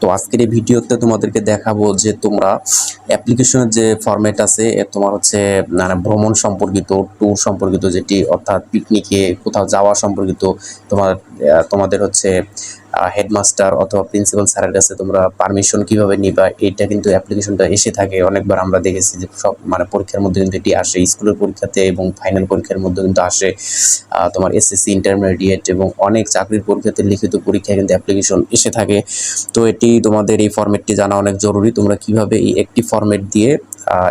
তো আজকের এই ভিডিওতে তোমাদেরকে দেখাবো যে তোমরা অ্যাপ্লিকেশনের যে ফর্ম্যাট আছে তোমার হচ্ছে মানে ভ্রমণ সম্পর্কিত ট্যুর সম্পর্কিত যেটি, অর্থাৎ পিকনিকে কোথাও যাওয়া সম্পর্কিত তোমার তোমাদের হচ্ছে হেডমাস্টার অথবা প্রিন্সিপাল স্যারের কাছে তোমরা পারমিশন কীভাবে নিবা এটা কিন্তু অ্যাপ্লিকেশনটা এসে থাকে। অনেকবার আমরা দেখেছি যে সব মানে পরীক্ষার মধ্যে কিন্তু এটি আসে, স্কুলের পরীক্ষাতে এবং ফাইনাল পরীক্ষার মধ্যে কিন্তু আসে। তোমার এসএসসি ইন্টারমিডিয়েট এবং অনেক চাকরির পরীক্ষাতে লিখিত পরীক্ষায় কিন্তু অ্যাপ্লিকেশন এসে থাকে। তো এটি তোমাদের এই ফরম্যাটটি জানা অনেক জরুরি। তোমরা কীভাবে এই একটি ফরম্যাট দিয়ে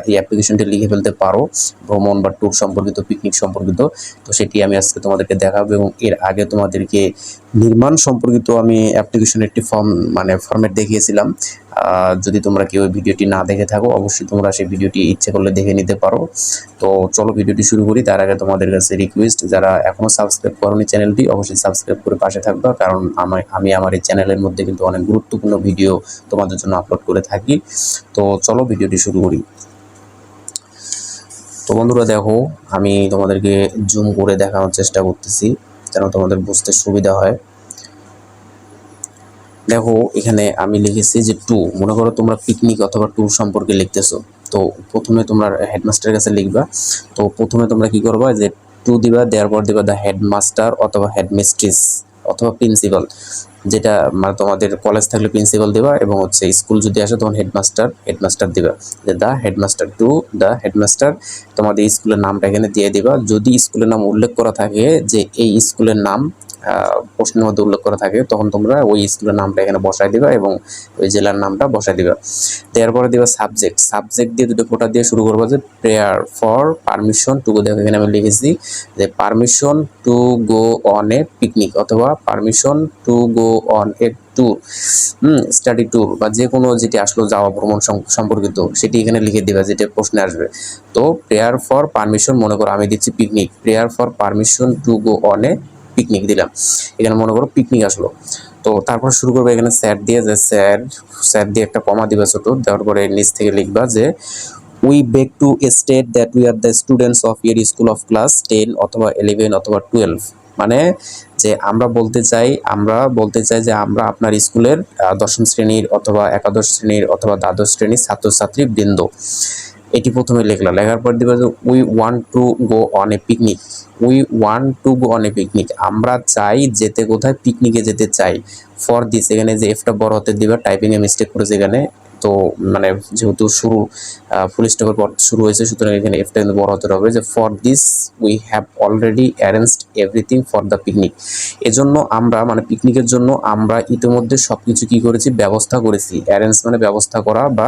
এই অ্যাপ্লিকেশনটি লিখে ফেলতে পারো। ভ্রমণ বা ট্যুর সম্পর্কিত পিকনিক সম্পর্কিত। তো সেটি আমি আজকে তোমাদেরকে দেখাবো এবং এর আগে তোমাদেরকে নির্মাণ সম্পর্কিত আমি অ্যাপ্লিকেশন একটি ফর্ম মানে ফর্মেট দেখিয়েছিলাম। যদি তোমরা কেউ ভিডিওটি না দেখে থাকো, অবশ্যই তোমরা সেই ভিডিওটি ইচ্ছে করলে দেখে নিতে পারো। তো চলো ভিডিওটি শুরু করি। তার আগে তোমাদের কাছে রিকোয়েস্ট যারা এখনও সাবস্ক্রাইব করনি চ্যানেলটি অবশ্যই সাবস্ক্রাইব করে পাশে থাকবা, কারণ আমার আমি আমার এই চ্যানেলের মধ্যে কিন্তু অনেক গুরুত্বপূর্ণ ভিডিও তোমাদের জন্য আপলোড করে থাকি। তো চলো ভিডিওটি শুরু করি। তো বন্ধুরা দেখো, আমি তোমাদেরকে জুম করে দেখানোর চেষ্টা করতেছি, যেন তোমাদের বুঝতে সুবিধা হয়। দেখো, এখানে আমি লিখেছি যে টু। মনে করো তোমরা পিকনিক অথবা ট্যুর সম্পর্কে লিখতেছো। তো প্রথমে তোমরা হেডমাস্টারের কাছে লিখবা। তো প্রথমে তোমরা কি করবা যে টু দিবা, দেওয়ার পর দিবা দ্য হেডমাস্টার অথবা হেডমিস্ট্রিস অথবা প্রিন্সিপাল যেটা মানে তোমাদের কলেজ থাকলে প্রিন্সিপাল দিবা এবং হচ্ছে স্কুল যদি আসে তখন হেডমাস্টার হেডমাস্টার দিবা। যে the headmaster to the headmaster তোমাদের স্কুলের নামটা এখানে দিয়ে দিবা। যদি স্কুলের নাম উল্লেখ করা থাকে যে এই স্কুলের নাম প্রশ্নের মধ্যে উল্লেখ করা থাকে, তখন তোমরা ওই স্কুলের নামটা এখানে বসায় দিবা এবং ওই জেলার নামটা বসায় দিবা। দেওয়ার পরে দিবা সাবজেক্ট সাবজেক্ট দিয়ে দুটো ফোটা দিয়ে শুরু করব যে prayer for permission to go দেখো এখানে আমি লিখেছি যে permission to go on a picnic অথবা permission to go on a tour hmm study tour বা যে কোনো যেটি আসলো যাওয়া ভ্রমণ সম্পর্কিত সেটি এখানে লিখে দিবা যেটা প্রশ্নে আসবে। তো প্রেয়ার ফর পারমিশন মনে করো আমি দিচ্ছি picnic prayer for permission to go on a picnic দিলাম। এখানে মনে করো পিকনিক আসলো। তো তারপর শুরু করবে এখানে স্যার দিয়ে, যে স্যার স্যার দিয়ে একটা কমা দিবা ছোট, দেওয়ার পরে নিচ থেকে লিখবা যে we beg to state that we are the students of your school of class ten অথবা ইলেভেন অথবা টুয়েলভ মানে যে আমরা বলতে চাই, আমরা বলতে চাই যে আমরা আপনার স্কুলের দশম শ্রেণির অথবা একাদশ শ্রেণির অথবা দ্বাদশ শ্রেণির ছাত্রছাত্রী বৃন্দ এটি প্রথমে লিখলাম। লেখার পর দিবে যে we want to go on a picnic we want to go on a picnic আমরা চাই যেতে কোথায় পিকনিকে যেতে চাই। ফর দিস এখানে যে এফটা বড় হতে দিবে টাইপিংয়ে মিস্টেক করেছে এখানে। তো মানে যেহেতু শুরু ফুল স্টপের পর শুরু হয়েছে, সুতরাং এখানে এফটা কিন্তু বড় হতে হবে যে for this we have already arranged everything for the picnic এজন্য আমরা মানে পিকনিকের জন্য আমরা ইতিমধ্যে সব কিছু কী করেছি? ব্যবস্থা করেছি। অ্যারেঞ্জ মানে ব্যবস্থা করা বা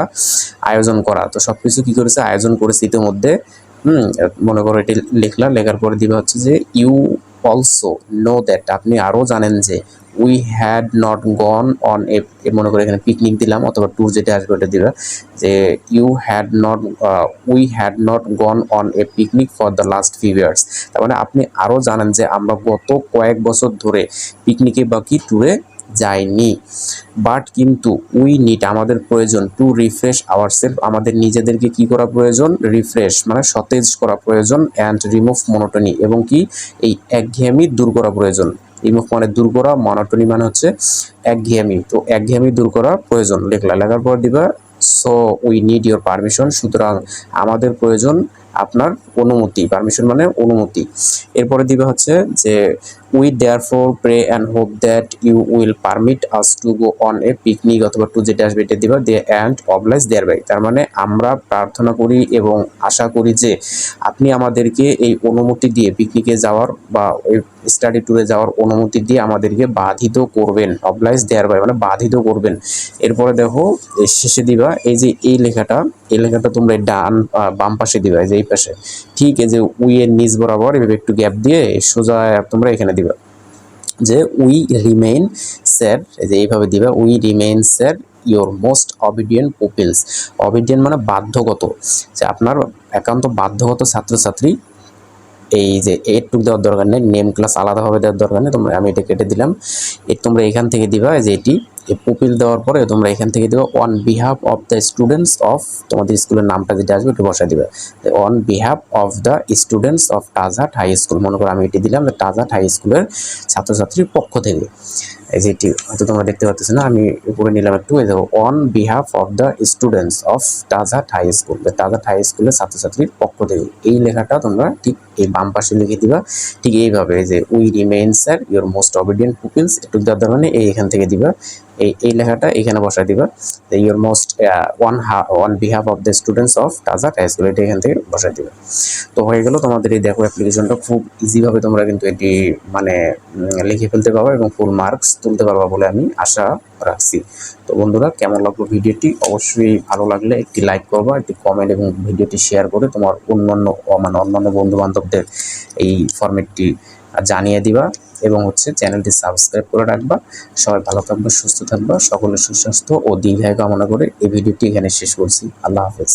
আয়োজন করা। তো সব কিছু কী করেছে? আয়োজন করেছি ইতিমধ্যে। হুম, মনে করো এটি লিখলা, লেখার পরে দিবা হচ্ছে যে ইউ অলসো নো দ্যাট আপনি আরও জানেন যে we had not gone on a মনে করে এখানে পিকনিক দিলাম অথবা ট্যুর যেটা আসবে ওটা দিবে, যে you had not we had not gone on a picnic for the last few years তার মানে আপনি আরও জানেন যে আমরা গত কয়েক বছর ধরে পিকনিকে বা কি ট্যুরে যাইনি বাট কিন্তু উই নিড আমাদের প্রয়োজন টু রিফ্রেশ আওয়ার সেলফ আমাদের নিজেদেরকে কি করা প্রয়োজন? রিফ্রেশ মানে সতেজ করা প্রয়োজন অ্যান্ড রিমুভ মনোটনি এবং কি? এই একঘেয়েমি দূর করা প্রয়োজন। রিমুভ মানে দূর করা মনোটনি মানে হচ্ছে একঘেয়েমি। তো একঘেয়েমি দূর করা প্রয়োজন। লেখলা, লেখার পর দিবা so we need your permission সুতরাং আমাদের প্রয়োজন আপনার অনুমতি পারমিশন মানে অনুমতি। এরপরে দিবে হচ্ছে যে we therefore pray and hope that you will permit us to go on a picnic অথবা টু যেটা আসবে এটা দিবা দে অ্যান্ড অবলাইজ দেয়ার বাই তার মানে আমরা প্রার্থনা করি এবং আশা করি যে, আপনি আমাদেরকে এই অনুমতি দিয়ে পিকনিকে যাওয়ার বা ওই স্টাডি ট্যুরে যাওয়ার অনুমতি দিয়ে আমাদেরকে বাধিত করবেন অবলাইজ দেয়ার বাই মানে বাধিত করবেন। এরপরে দেখো শেষে দিবা, এই যে এই লেখাটা এই লেখাটা তোমরা ডান বাম পাশে দিবা যে এই পাশে। ঠিক এই যে উই এর নিচ বরাবর, এভাবে একটু গ্যাপ দিয়ে সোজা তোমরা এখানে দিবা। যে উই রিমেইন স্যার এই যে এইভাবে দিবা, we remain sir your most obedient pupils obedient মানে বাধ্যগত। যে আপনার একান্ত বাধ্যগত ছাত্রছাত্রী, এই যে এটুক দেওয়ার দরকার নেই নেম ক্লাস আলাদাভাবে দেওয়ার দরকার নেই, তোমরা আমি এটা কেটে দিলাম। এ তোমরা এখান থেকে দিবা যে এটি এই পুপিল দেওয়ার পরে তোমরা এখান থেকে দিবা on behalf of the students of তোমাদের স্কুলের নামটা যেটা আসবে একটু বসাই দিবে। On behalf of the students of Tajhat high school মনে করো আমি এটি দিলাম, যে টাজহাট হাই স্কুলের ছাত্রছাত্রীর পক্ষ থেকে। এই যে এটি, হয়তো তোমরা দেখতে পাচ্ছ না, আমি উপরে নিলাম একটু, এই দেখো on behalf of the students of Tajhat high school Tajhat high স্কুলের ছাত্রছাত্রীর পক্ষ থেকে। এই লেখাটা তোমরা ঠিক এই বাম পাশে লিখে দিবা। ঠিক এইভাবে যে we remain sir your most obedient pupils একটু দেওয়ার মানে এই এখান থেকে দিবা। এই এই লেখাটা এখানে বসায় দিবা। Your most one one behalf of the students of Tajhat high school এটা এখান থেকে বসায় দিবা। তো হয়ে গেল তোমাদের এই দেখো অ্যাপ্লিকেশনটা খুব ইজিভাবে তোমরা কিন্তু এটি মানে লিখে ফেলতে পারবা এবং ফুল মার্কস তুলতে পারবা বলে আমি আশা রাখছি। তো বন্ধুরা, কেমন লাগল ভিডিওটি? অবশ্যই ভালো লাগলে একটি লাইক করবা, একটি কমেন্ট এবং ভিডিওটি শেয়ার করে তোমার অন্যান্য মানে অন্যান্য বন্ধু বান্ধবদের এই ফরম্যাটটি জানিয়ে দিবা এবং হচ্ছে চ্যানেলটি সাবস্ক্রাইব করে রাখবা। সবাই ভালো থাকবে, সুস্থ থাকবা সকলের সুস্বাস্থ্য ও দীর্ঘায় কামনা করে এই ভিডিওটি এখানে শেষ করছি। আল্লাহ হাফেজ।